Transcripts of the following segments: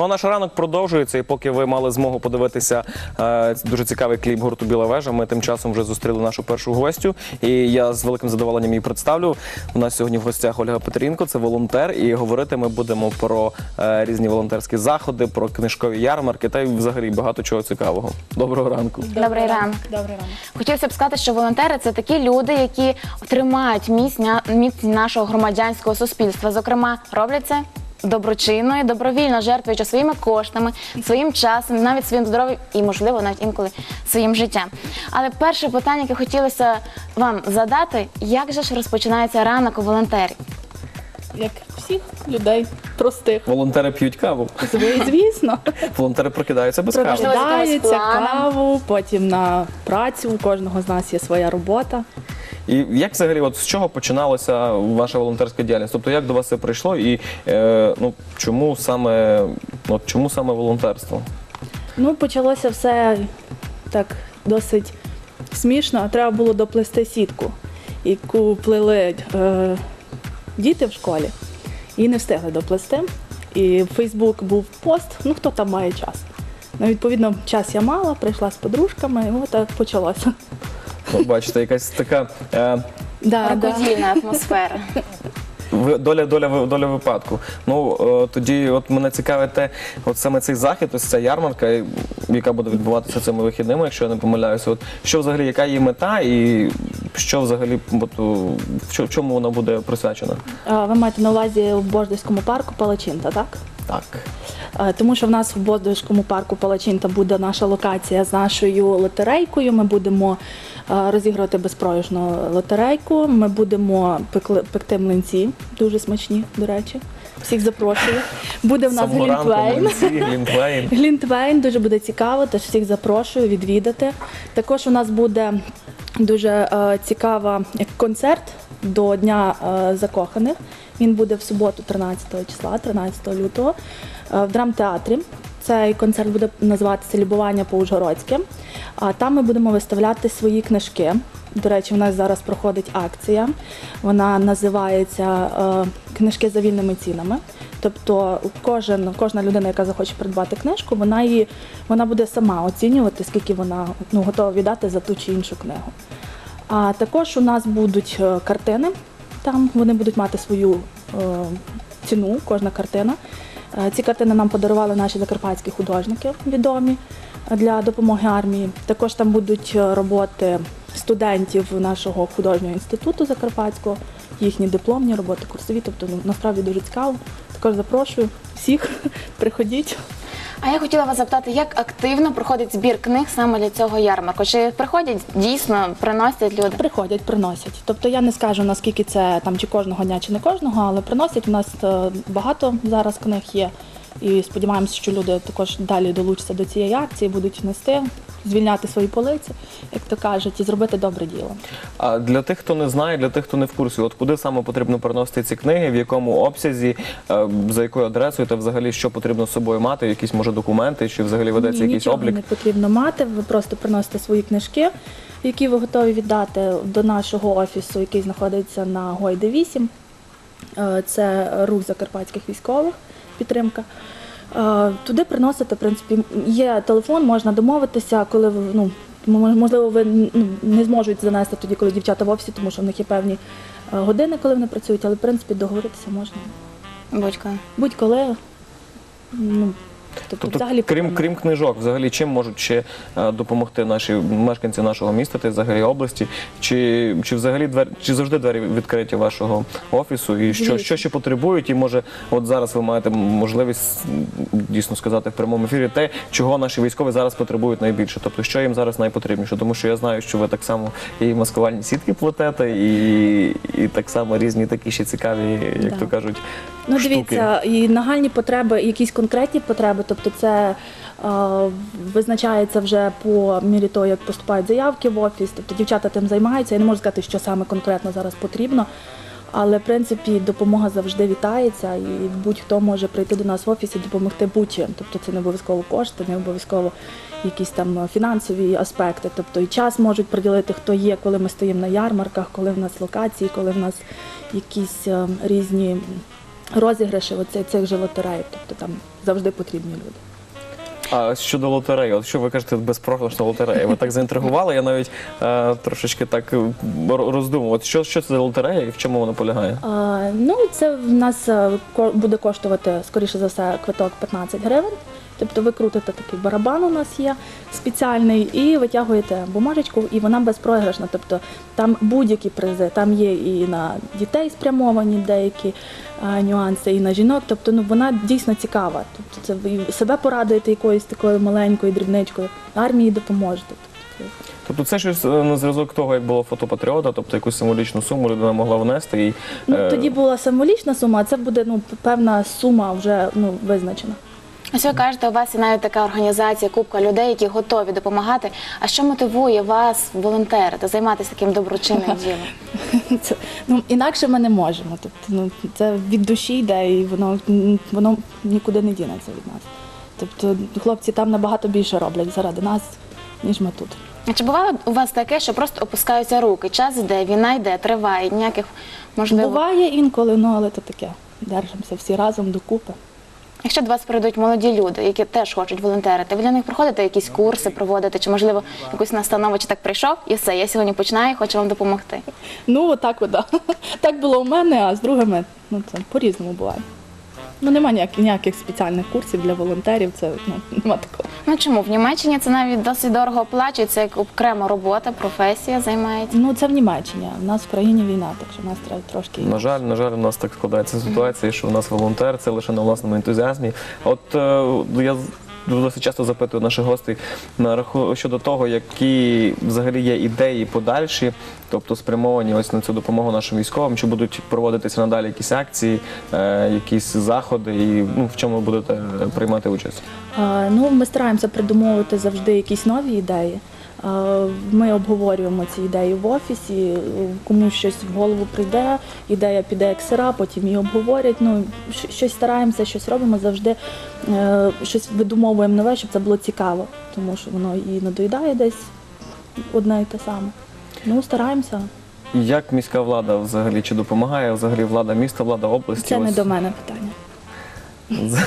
Ну а наш ранок продовжується. І поки ви мали змогу подивитися е, дуже цікавий кліп гурту Біла вежа, ми тим часом вже зустріли нашу першу гостю. І я з великим задоволенням її представлю. У нас сьогодні в гостях Ольга Петрінко, це волонтер. І говорити ми будемо про е, різні волонтерські заходи, про книжкові ярмарки та й взагалі багато чого цікавого. Доброго ранку. Добрий ранок. Добрий ранок. Хотілося б сказати, що волонтери це такі люди, які тримають міцність нашого громадянського суспільства. Зокрема, роблять це доброчинно і добровільно, жертвуючи своїми коштами, своїм часом, навіть своїм здоров'ям і, можливо, навіть інколи своїм життям. Але перше питання, яке хотілося вам задати, як же ж розпочинається ранок у волонтерів? Як всіх людей простих. Волонтери п'ють каву. Зв- Звісно, Волонтери прокидаються без кави. З прокидаються планом. каву, потім на працю. У кожного з нас є своя робота. І як взагалі, от з чого починалася ваша волонтерська діяльність? Тобто, як до вас це прийшло, і е, ну чому саме от чому саме волонтерство? Ну, почалося все так досить смішно. а Треба було доплести сітку, яку плели е, діти в школі, і не встигли доплести. І в Фейсбук був пост, ну хто там має час. Ну, відповідно, час я мала, прийшла з подружками, і от так почалося. Бачите, якась така е, Да, да. Рукодільна атмосфера. ви- доля, доля, ви- доля випадку. Ну е, тоді, от мене цікавить те, от саме цей захід, ось ця ярмарка, і- яка буде відбуватися цими вихідними, якщо я не помиляюся. От що взагалі, яка її мета, і що взагалі от, в чо- в чому вона буде присвячена? А, Ви маєте на увазі в Бождівському парку Палачинта, так? Так. Е, Тому що в нас в Бодовському парку Палачинта буде наша локація з нашою лотерейкою. Ми будемо е, розігрувати безпроїжну лотерейку. Ми будемо пекли- пекти млинці, дуже смачні, до речі. Всіх запрошую. Буде в нас глінтвейн. глінтвейн. Глінтвейн дуже буде цікаво, тож всіх запрошую відвідати. Також у нас буде дуже е, цікава концерт до Дня закоханих. Він буде в суботу, 13 числа, 13 лютого, е, в драмтеатрі. Цей концерт буде називатися Любування по-ужгородськи. А там ми будемо виставляти свої книжки. До речі, у нас зараз проходить акція. Вона називається е, Книжки за вільними цінами. Тобто кожен, кожна людина, яка захоче придбати книжку, вона її вона буде сама оцінювати, скільки вона ну, готова віддати за ту чи іншу книгу. А також у нас будуть е, картини. Там вони будуть мати свою е, ціну, кожна картина. Е, Ці картини нам подарували наші закарпатські художники відомі е, для допомоги армії. Також там будуть роботи студентів нашого художнього інституту закарпатського, їхні дипломні роботи, курсові. Тобто ну, насправді дуже цікаво. Також запрошую всіх, приходіть. А я хотіла вас запитати, як активно проходить збір книг саме для цього ярмарку? Чи приходять дійсно, приносять люди? Приходять, приносять. Тобто я не скажу наскільки це там чи кожного дня, чи не кожного, але приносять. У нас е, багато зараз книг є. І сподіваємося, що люди також далі долучаться до цієї акції, будуть нести, звільняти свої полиці, як то кажуть, і зробити добре діло. А для тих, хто не знає, для тих, хто не в курсі, от куди саме потрібно переносити ці книги, в якому обсязі, е, за якою адресою, та взагалі що потрібно з собою мати, якісь може документи, чи взагалі ведеться Ні, якийсь нічого облік? не потрібно мати. Ви просто приносите свої книжки, які ви готові віддати до нашого офісу, який знаходиться на Гойде 8. Е, Це рух закарпатських військових, підтримка. Е, Туди приносити в принципі, є телефон, можна домовитися, коли ну, можливо, ви ну, не зможуть занести тоді, коли дівчата в офісі, тому що в них є певні е, години, коли вони працюють, але в принципі договоритися можна Будь-коли. будь-коли. Ну, тобто, Тобто, взагалі крім, крім книжок, взагалі чим можуть ще е, допомогти наші мешканці нашого міста та взагалі області? Чи, чи взагалі двері, чи завжди двері відкриті вашого офісу? І що, що ще потребують? І може, от зараз ви маєте можливість дійсно сказати в прямому ефірі те, чого наші військові зараз потребують найбільше. Тобто, що їм зараз найпотрібніше? Тому що я знаю, що ви так само і маскувальні сітки плетете, і, і так само різні такі ще цікаві, як Да. то кажуть. Ну, штуки. дивіться, і нагальні потреби, якісь конкретні потреби, тобто це е, визначається вже по мірі того, як поступають заявки в офіс. Тобто дівчата тим займаються. Я не можу сказати, що саме конкретно зараз потрібно. Але в принципі допомога завжди вітається, і будь-хто може прийти до нас в офіс і допомогти будь-чим. Тобто це не обов'язково кошти, не обов'язково якісь там фінансові аспекти. Тобто і час можуть приділити, хто є, коли ми стоїмо на ярмарках, коли в нас локації, коли в нас якісь е, різні розіграші оцей, цих же лотерей. Тобто там завжди потрібні люди. А щодо лотереї, от що ви кажете безпрограшна лотерея? Ви так заінтригували, я навіть е, трошечки так роздумував. От що, що це за лотерея і в чому вона полягає? А, ну, це в нас е, буде коштувати, скоріше за все, квиток 15 гривень. Тобто ви крутите такий барабан у нас є спеціальний, і витягуєте бумажечку, і вона безпрограшна. Тобто там будь-які призи, там є і на дітей спрямовані деякі а, нюанси, і на жінок. Тобто ну, вона дійсно цікава. Тобто це ви себе порадуєте якоюсь такою маленькою дрібничкою, армії допоможете. Тобто, це- Тобто це щось е, на зразок того, як було фотопатріота, тобто якусь символічну суму людина могла внести і Ну, е, тоді була символічна сума, а це буде ну, певна сума вже ну, визначена. Ось ви кажете, у вас є навіть така організація, кубка людей, які готові допомагати. А що мотивує вас волонтерити, займатися таким доброчинним ділом? Це, ну, інакше ми не можемо. Тобто, ну, це від душі йде і воно, воно нікуди не дінеться від нас. Тобто хлопці там набагато більше роблять заради нас, ніж ми тут. А Чи бувало у вас таке, що просто опускаються руки? Час йде, війна йде, триває, ніяких можливо. Буває інколи, ну але то таке. Держимося всі разом докупи. Якщо до вас прийдуть молоді люди, які теж хочуть волонтерити, ви для них проходите якісь курси, проводите, чи можливо якусь настанову, чи так прийшов, і все, я сьогодні починаю, хочу вам допомогти. Ну, отак, от, да. так було у мене, а з другими ну, це по-різному буває. Ну, немає ніяких, ніяких спеціальних курсів для волонтерів, це ну, нема такого. Ну чому в Німеччині це навіть досить дорого оплачується, як окрема робота, професія займається. Ну, це в Німеччині, У в нас в країні війна, так що нас треба трошки. На жаль, на жаль, у нас так складається ситуація, що в нас волонтер це лише на власному ентузіазмі. От е, я досить часто запитую наших гостей на раху щодо того, які взагалі є ідеї подальші, тобто спрямовані ось на цю допомогу нашим військовим, чи будуть проводитися надалі якісь акції, е, якісь заходи, і ну, в чому ви будете приймати участь. А, Ну, ми стараємося придумовувати завжди якісь нові ідеї. А, Ми обговорюємо ці ідеї в офісі. Комусь щось в голову прийде, ідея піде як сира, потім її обговорять. Ну, щось стараємося, щось робимо завжди, е, щось видумовуємо нове, щоб це було цікаво, тому що воно і надоїдає десь одне і те саме. Ну, стараємося. Як міська влада взагалі чи допомагає взагалі влада міста, влада області? Це не Ось- до мене питання.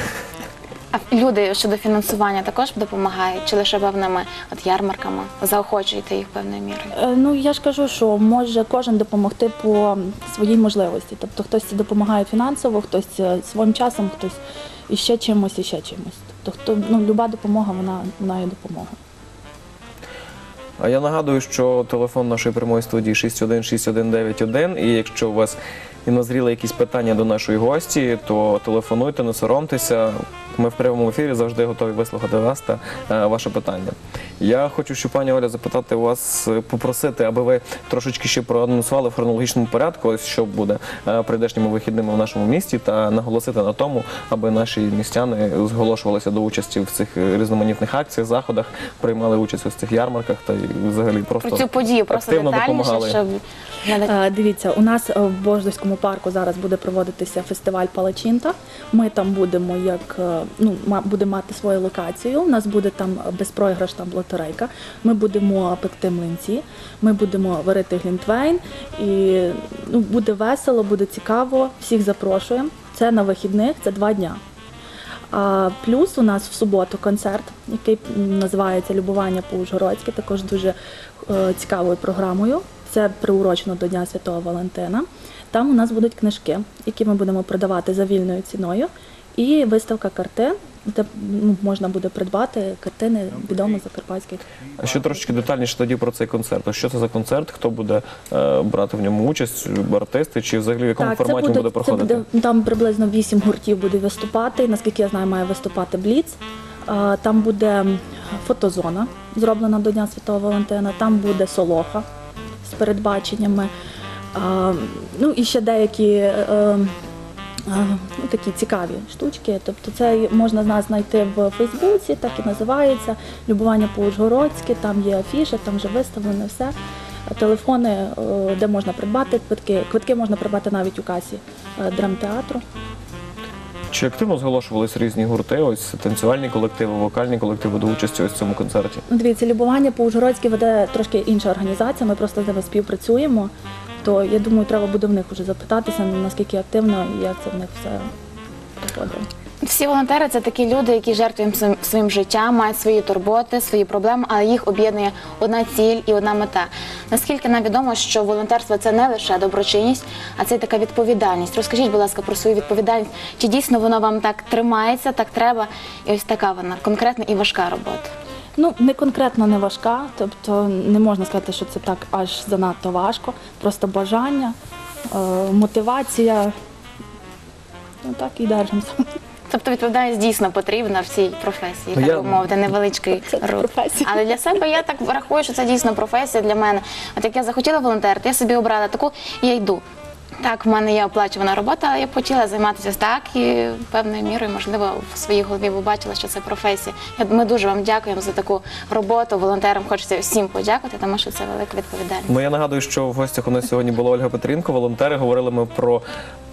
А люди щодо фінансування також допомагають, чи лише певними от ярмарками заохочуєте їх певною мірою? Е, Ну я ж кажу, що може кожен допомогти по своїй можливості. Тобто хтось допомагає фінансово, хтось е, своїм часом, хтось іще чимось, іще чимось. Тобто хто ну люба допомога, вона вона є допомога. А я нагадую, що телефон нашої прямої студії 616191, і якщо у вас і назріли якісь питання до нашої гості, то телефонуйте, не соромтеся. Ми в прямому ефірі завжди готові вислухати вас та е, ваше питання. Я хочу, щоб пані Оля запитати у вас, е, попросити, аби ви трошечки ще проанонсували в хронологічному порядку, ось що буде е, прийдешніми вихідними в нашому місті, та наголосити на тому, аби наші містяни зголошувалися до участі в цих е, різноманітних акціях, заходах, приймали участь в цих ярмарках та й взагалі просто Про цю подію просто активно детальніше, допомагали. щоб Дивіться, у нас е, в Бождовському парку зараз буде проводитися фестиваль Палачинта. Ми там будемо як е, ну будемо мати свою локацію. У нас буде там безпроіграшна лотерейка. Ми будемо пекти млинці, ми будемо варити глінтвейн, і ну буде весело, буде цікаво. Всіх запрошуємо. Це на вихідних, це два дня. А плюс у нас в суботу концерт, який називається Любування по-ужгородськи, також дуже е, цікавою програмою. Це приурочено до Дня Святого Валентина. Там у нас будуть книжки, які ми будемо продавати за вільною ціною, і виставка картин, де ну, можна буде придбати картини відомих закарпатських. А ще трошечки детальніше тоді про цей концерт. Що це за концерт? Хто буде е, брати в ньому участь? Артисти чи взагалі в якому форматі він буде проходити? Це буде, там приблизно вісім гуртів буде виступати. Наскільки я знаю, має виступати Бліц. А, Там буде фотозона, зроблена до Дня Святого Валентина. Там буде солоха з передбаченнями. Ну і ще деякі. е, е, Ну, такі цікаві штучки. Тобто це можна нас знайти в Фейсбуці, так і називається Любування по-ужгородськи, там є афіша, там вже виставлено все. Телефони, е, де можна придбати квитки. Квитки можна придбати навіть у касі е, драмтеатру. Чи активно зголошувались різні гурти? Ось танцювальні колективи, вокальні колективи до участі ось в цьому концерті? Дивіться, любування по Ужгородській веде трошки інша організація. Ми просто з ними співпрацюємо. то я думаю, треба буде в них вже запитатися, наскільки активно і як це в них все проходило. Всі волонтери це такі люди, які жертвують своїм- своїм життям, мають свої турботи, свої проблеми, але їх об'єднує одна ціль і одна мета. Наскільки нам відомо, що волонтерство це не лише доброчинність, а це така відповідальність. Розкажіть, будь ласка, про свою відповідальність. Чи дійсно воно вам так тримається, так треба? І ось така вона конкретна і важка робота. Ну, не конкретно не важка, тобто не можна сказати, що це так аж занадто важко. Просто бажання, е, мотивація. Ну так і держимося. Тобто відповідальність дійсно потрібна в цій професії, Ну, так я- би мовити, невеличкий рух. професія. Але для себе я так рахую, що це дійсно професія для мене. От як я захотіла волонтерити, я собі обрала таку, я йду. Так, в мене є оплачувана робота, але я хотіла займатися так і певною мірою, можливо, в своїй голові побачила, що це професія. Ми дуже вам дякуємо за таку роботу. Волонтерам хочеться всім подякувати, тому що це велика відповідальність. Ну, я нагадую, що в гостях у нас сьогодні була Ольга Петренко, волонтери. Говорили ми про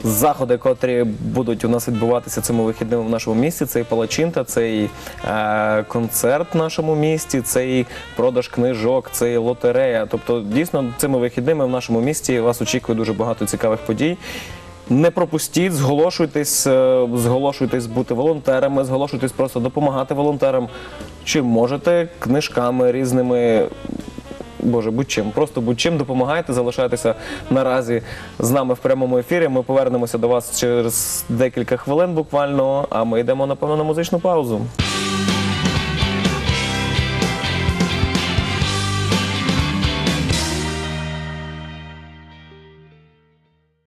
заходи, котрі будуть у нас відбуватися цими вихідними в нашому місті. Це і палачинта, це і е, концерт в нашому місті, це і продаж книжок, це і лотерея. Тобто, дійсно, цими вихідними в нашому місті вас очікує дуже багато цікавих подій. Не пропустіть, зголошуйтесь, е, зголошуйтесь бути волонтерами, зголошуйтесь просто допомагати волонтерам. Чим можете книжками різними Боже, будь-чим, просто будь-чим допомагайте, залишайтеся наразі з нами в прямому ефірі. Ми повернемося до вас через декілька хвилин буквально, а ми йдемо напевно на музичну паузу.